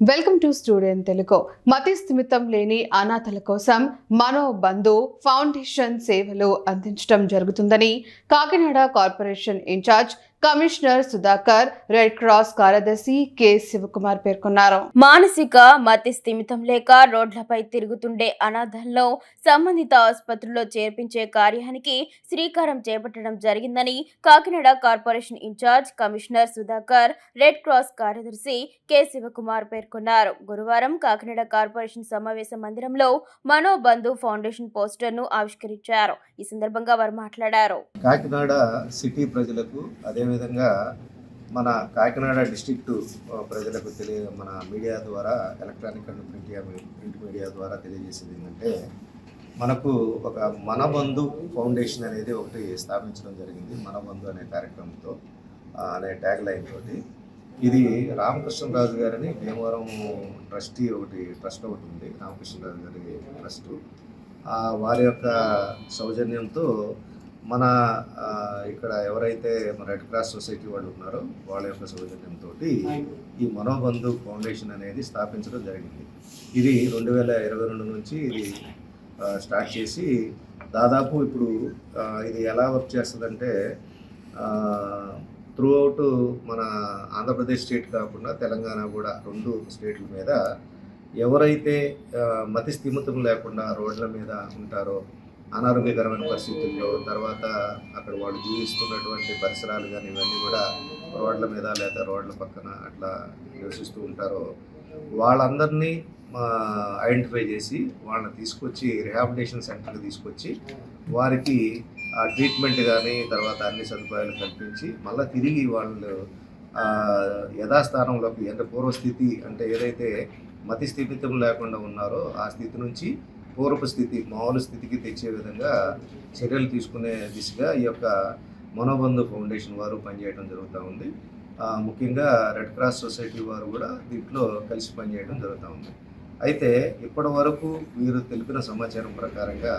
Welcome to student Telugu మతి స్థిమితం లేని అనాథల కోసం మనో బంధు ఫౌండేషన్ సేవలు అందించడం జరుగుతుందని Kakinada corporation incharge commissioner Sudhakar red cross కార్యదర్శి కె శివకుమార్ పేర్కొన్నారు. మానసిక మతి స్థిమితం లేక రోడ్లపై తిరుగుతుండే అనాథల్లో సంబంధిత ఆసుపత్రుల్లో చేర్పించే కార్యానికి శ్రీకారం చేపట్టడం జరిగిందని Kakinada corporation incharge commissioner Sudhakar red cross కార్యదర్శి కె శివకుమార్ పేర్కొన్నారు. గురువారం కాకినాడ కార్పొరేషన్ సమావేశ మందిరంలో మనోబంధు ఫౌండేషన్ పోస్టర్ను ఆవిష్కరించారు. ఈ సందర్భంగా వారు మాట్లాడారు. కాకినాడ సిటీ ప్రజలకు అదేవిధంగా మన కాకినాడ డిస్ట్రిక్ట్ ప్రజలకు తెలియ మన మీడియా ద్వారా electronic and print print media ద్వారా తెలియజేసేది ఏంటంటే మనకు ఒక మనబంధు ఫౌండేషన్ అనేది ఒకటి స్థాపించడం జరిగింది మనబంధు అనే కార్యక్రమంతో అనే ట్యాగ్ లైన్ తోటి. ఇది రామకృష్ణరాజు గారిని భీమవరం ట్రస్టీ ఒకటి ట్రస్ట్ ఒకటి ఉంది రామకృష్ణరాజు గారి ట్రస్ట్. వారి యొక్క సౌజన్యంతో మన ఇక్కడ ఎవరైతే మన రెడ్ క్రాస్ సొసైటీ వాళ్ళు ఉన్నారో వాళ్ళ యొక్క సౌజన్యంతో ఈ మనోబంధు ఫౌండేషన్ అనేది స్థాపించడం జరిగింది. ఇది రెండు వేల ఇరవై రెండు నుంచి ఇది స్టార్ట్ చేసి దాదాపు ఇప్పుడు ఇది ఎలా వర్క్ చేస్తుందంటే త్రూ అవుట్ మన ఆంధ్రప్రదేశ్ స్టేట్ కాకుండా తెలంగాణ కూడా రెండు స్టేట్ల మీద ఎవరైతే మతి స్థిమితం లేకుండా రోడ్ల మీద ఉంటారో అనారోగ్యకరమైన పరిస్థితుల్లో తర్వాత అక్కడ వాళ్ళు జీవిస్తున్నటువంటి పరిసరాలు కానీ ఇవన్నీ కూడా రోడ్ల మీద లేదా రోడ్ల పక్కన అట్లా నివసిస్తూ ఉంటారో వాళ్ళందరినీ ఐడెంటిఫై చేసి వాళ్ళని తీసుకొచ్చి రిహాబిలిటేషన్ సెంటర్కి తీసుకొచ్చి వారికి ఆ ట్రీట్మెంట్ కానీ తర్వాత అన్ని సదుపాయాలు కల్పించి మళ్ళీ తిరిగి వాళ్ళు యథాస్థానంలోకి అంటే పూర్వస్థితి అంటే ఏదైతే మతి స్థితిత్వం లేకుండా ఉన్నారో ఆ స్థితి నుంచి పూర్వ స్థితి మామూలు స్థితికి తెచ్చే విధంగా చర్యలు తీసుకునే దిశగా ఈ యొక్క మనోబంధు ఫౌండేషన్ వారు పనిచేయడం జరుగుతూ ఉంది. ముఖ్యంగా రెడ్ క్రాస్ సొసైటీ వారు కూడా దీంట్లో కలిసి పనిచేయడం జరుగుతూ ఉంది. అయితే ఇప్పటి వరకు మీరు తెలిపిన సమాచారం ప్రకారంగా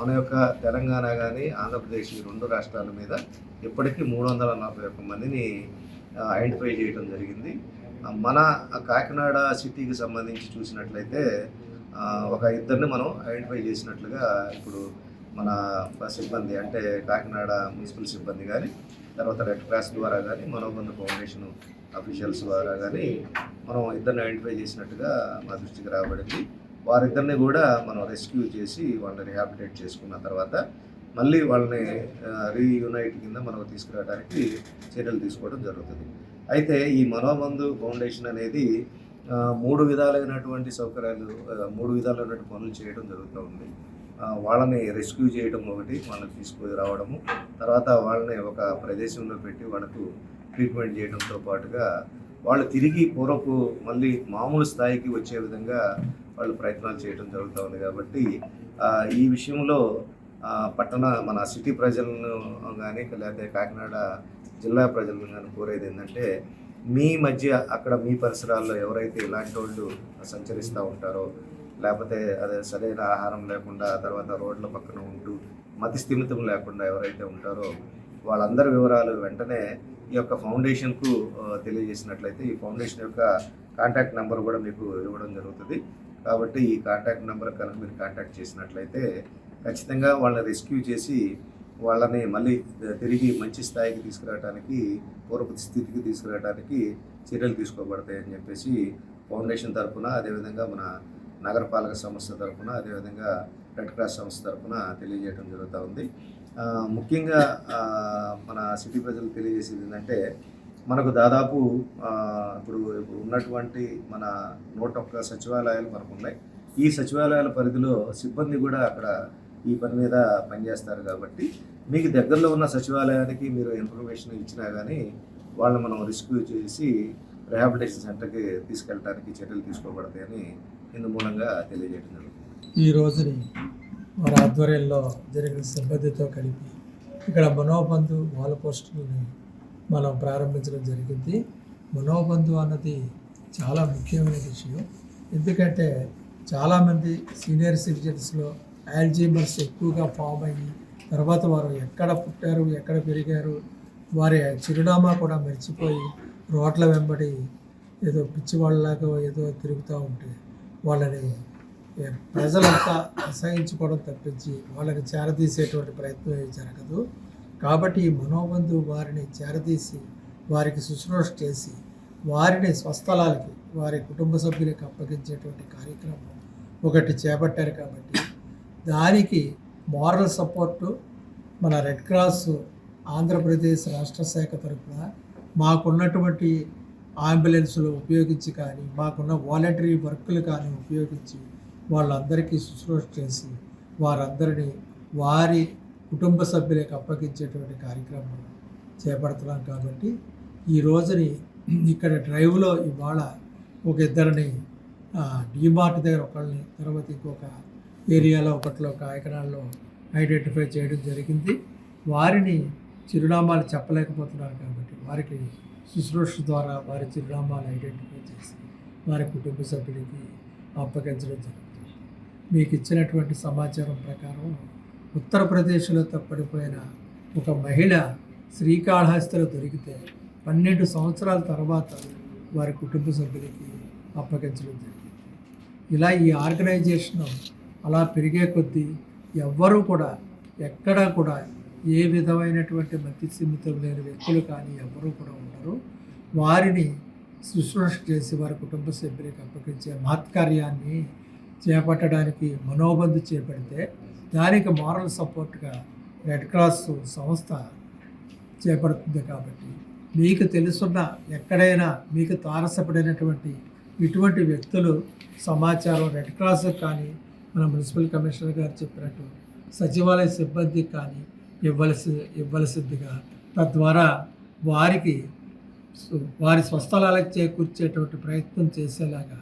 మన యొక్క తెలంగాణ కానీ ఆంధ్రప్రదేశ్ ఈ రెండు రాష్ట్రాల మీద ఇప్పటికీ మూడు వందల నలభై ఒక్క మందిని ఐడెంటిఫై చేయడం జరిగింది. మన కాకినాడ సిటీకి సంబంధించి చూసినట్లయితే ఒక ఇద్దరిని మనం ఐడెంటిఫై చేసినట్లుగా ఇప్పుడు మన సిబ్బంది అంటే కాకినాడ మున్సిపల్ సిబ్బంది కానీ తర్వాత రెడ్ క్రాస్ ద్వారా కానీ మనోబంధ ఫౌండేషన్ అఫీషియల్స్ ద్వారా కానీ మనం ఇద్దరిని ఐడెంటిఫై చేసినట్టుగా మా దృష్టికి రాబడింది. వారిద్దరిని కూడా మనం రెస్క్యూ చేసి వాళ్ళని రిహాబిటేట్ చేసుకున్న తర్వాత మళ్ళీ వాళ్ళని రీయునైట్ కింద మనం తీసుకురావడానికి చర్యలు తీసుకోవడం జరుగుతుంది. అయితే ఈ మనోబంధు ఫౌండేషన్ అనేది మూడు విధాలైనటువంటి సౌకర్యాలు మూడు విధాలైనటువంటి పనులు చేయడం జరుగుతూ ఉంది. వాళ్ళని రెస్క్యూ చేయడం ఒకటి వాళ్ళని తీసుకొని రావడము. తర్వాత వాళ్ళని ఒక ప్రదేశంలో పెట్టి వాళ్ళకు ట్రీట్మెంట్ చేయడంతో పాటుగా వాళ్ళు తిరిగి పూర్వపు మళ్ళీ మామూలు స్థాయికి వచ్చే విధంగా వాళ్ళు ప్రయత్నాలు చేయడం జరుగుతూ ఉంది కాబట్టి ఈ విషయంలో పట్టణ మన సిటీ ప్రజలను కానీ లేకపోతే కాకినాడ జిల్లా ప్రజలను కానీ కోరేది ఏంటంటే మీ మధ్య అక్కడ మీ పరిసరాల్లో ఎవరైతే ఇలాంటి వాళ్ళు సంచరిస్తూ ఉంటారో లేకపోతే అదే సరైన ఆహారం లేకుండా తర్వాత రోడ్ల పక్కన ఉంటూ మతి స్థిమితం లేకుండా ఎవరైతే ఉంటారో వాళ్ళందరి వివరాలు వెంటనే ఈ యొక్క ఫౌండేషన్కు తెలియజేసినట్లయితే ఈ ఫౌండేషన్ యొక్క కాంటాక్ట్ నెంబర్ కూడా మీకు ఇవ్వడం జరుగుతుంది. కాబట్టి ఈ కాంటాక్ట్ నెంబర్ కనుక మీరు కాంటాక్ట్ చేసినట్లయితే ఖచ్చితంగా వాళ్ళని రెస్క్యూ చేసి వాళ్ళని మళ్ళీ తిరిగి మంచి స్థాయికి తీసుకురావడానికి పూర్వ స్థితికి తీసుకురావడానికి చర్యలు తీసుకోబడతాయని చెప్పేసి ఫౌండేషన్ తరఫున అదేవిధంగా మన నగరపాలక సంస్థ తరఫున అదేవిధంగా రెడ్ క్రాస్ సంస్థ తరఫున తెలియజేయడం జరుగుతూ ఉంది. ముఖ్యంగా మన సిటీ ప్రజలు తెలియజేసేది ఏంటంటే మనకు దాదాపు ఇప్పుడు ఇప్పుడు ఉన్నటువంటి మన నూట ఒక్క సచివాలయాలు మనకు ఉన్నాయి. ఈ సచివాలయాల పరిధిలో సిబ్బంది కూడా అక్కడ ఈ పని మీద పనిచేస్తారు కాబట్టి మీకు దగ్గరలో ఉన్న సచివాలయానికి మీరు ఇన్ఫర్మేషన్ ఇచ్చినా కానీ వాళ్ళని మనం రెస్క్యూ చేసి రిహాబిలిటేషన్ సెంటర్కి తీసుకెళ్ళడానికి చర్యలు తీసుకోబడతాయని ఇందు మూలంగా తెలియజేయడం జరుగుతుంది. ఈ రోజుని మన ఆధ్వర్యంలో జరిగిన సిబ్బందితో కలిపి ఇక్కడ మనోబంధు వాల్ పోస్టులని మనం ప్రారంభించడం జరిగింది. మనోబంధు అన్నది చాలా ముఖ్యమైన విషయం. ఎందుకంటే చాలామంది సీనియర్ సిటిజన్స్లో ఆల్జీమర్స్ ఎక్కువగా ఫామ్ అయ్యి తర్వాత వారు ఎక్కడ పుట్టారు ఎక్కడ పెరిగారు వారి చిరునామా కూడా మర్చిపోయి రోడ్ల వెంబడి ఏదో పిచ్చివాళ్ళలాగా ఏదో తిరుగుతూ ఉంటే వాళ్ళని ప్రజలంతా అసహించుకోవడం తప్పించి వాళ్ళని చేరదీసేటువంటి ప్రయత్నం ఏమి జరగదు. కాబట్టి ఈ మనోబంధు వారిని చేరదీసి వారికి శుశ్రూష చేసి వారిని స్వస్థలాలకి వారి కుటుంబ సభ్యులకు అప్పగించేటువంటి కార్యక్రమం ఒకటి చేపట్టారు కాబట్టి దానికి మారల్ సపోర్టు మన రెడ్ క్రాస్ ఆంధ్రప్రదేశ్ రాష్ట్ర శాఖ తరఫున మాకున్నటువంటి అంబులెన్సులు ఉపయోగించి కానీ మాకున్న వాలంటరీ వర్కులు కానీ ఉపయోగించి వాళ్ళందరికీ శుశ్రూష చేసి వారందరినీ వారి కుటుంబ సభ్యులకు అప్పగించేటువంటి కార్యక్రమం చేపడుతున్నాం కాబట్టి ఈ రోజుని ఇక్కడ డ్రైవ్లో ఇవాళ ఒక ఇద్దరిని డిమార్ట్ దగ్గర ఒకళ్ళని తర్వాత ఇంకొక ఏరియాలో ఒకటిలో కాయకరాల్లో ఐడెంటిఫై చేయడం జరిగింది. వారిని చిరునామాలు చెప్పలేకపోతున్నారు కాబట్టి వారికి శుశ్రూష ద్వారా వారి చిరునామాలు ఐడెంటిఫై చేసి వారి కుటుంబ సభ్యులకి అప్పగించడం జరుగుతుంది. మీకు ఇచ్చినటువంటి సమాచారం ప్రకారం ఉత్తరప్రదేశ్లో తప్పడిపోయిన ఒక మహిళ శ్రీకాళహస్తిలో దొరికితే పన్నెండు సంవత్సరాల తర్వాత వారి కుటుంబ సభ్యులకి అప్పగించడం జరిగింది. ఇలా ఈ ఆర్గనైజేషన్ అలా పెరిగే కొద్దీ ఎవ్వరూ కూడా ఎక్కడా కూడా ఏ విధమైనటువంటి మతి సీమితులు లేని వ్యక్తులు కానీ ఎవ్వరూ కూడా ఉండరు. వారిని శుశ్రూష చేసి వారి కుటుంబ సభ్యులకు అప్పగించే మహత్కార్యాన్ని చేపట్టడానికి మనోబంధు చేపడితే దానికి మారల్ సపోర్ట్గా రెడ్ క్రాస్ సంస్థ చేపడుతుంది కాబట్టి మీకు తెలుసున్న ఎక్కడైనా మీకు తారసపడినటువంటి ఇటువంటి వ్యక్తులు సమాచారం రెడ్ క్రాస్ కానీ మన మున్సిపల్ కమిషనర్ గారు చెప్పినట్టు సచివాలయ సిబ్బంది కానీ ఇవ్వలసి ఇవ్వలసిందిగా తద్వారా వారికి వారి స్వస్థలాలకు చేకూర్చేటువంటి ప్రయత్నం చేసేలాగా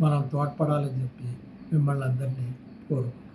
మనం తోడ్పడాలని చెప్పి మిమ్మల్ని అందరినీ కోరుకుంటున్నాం.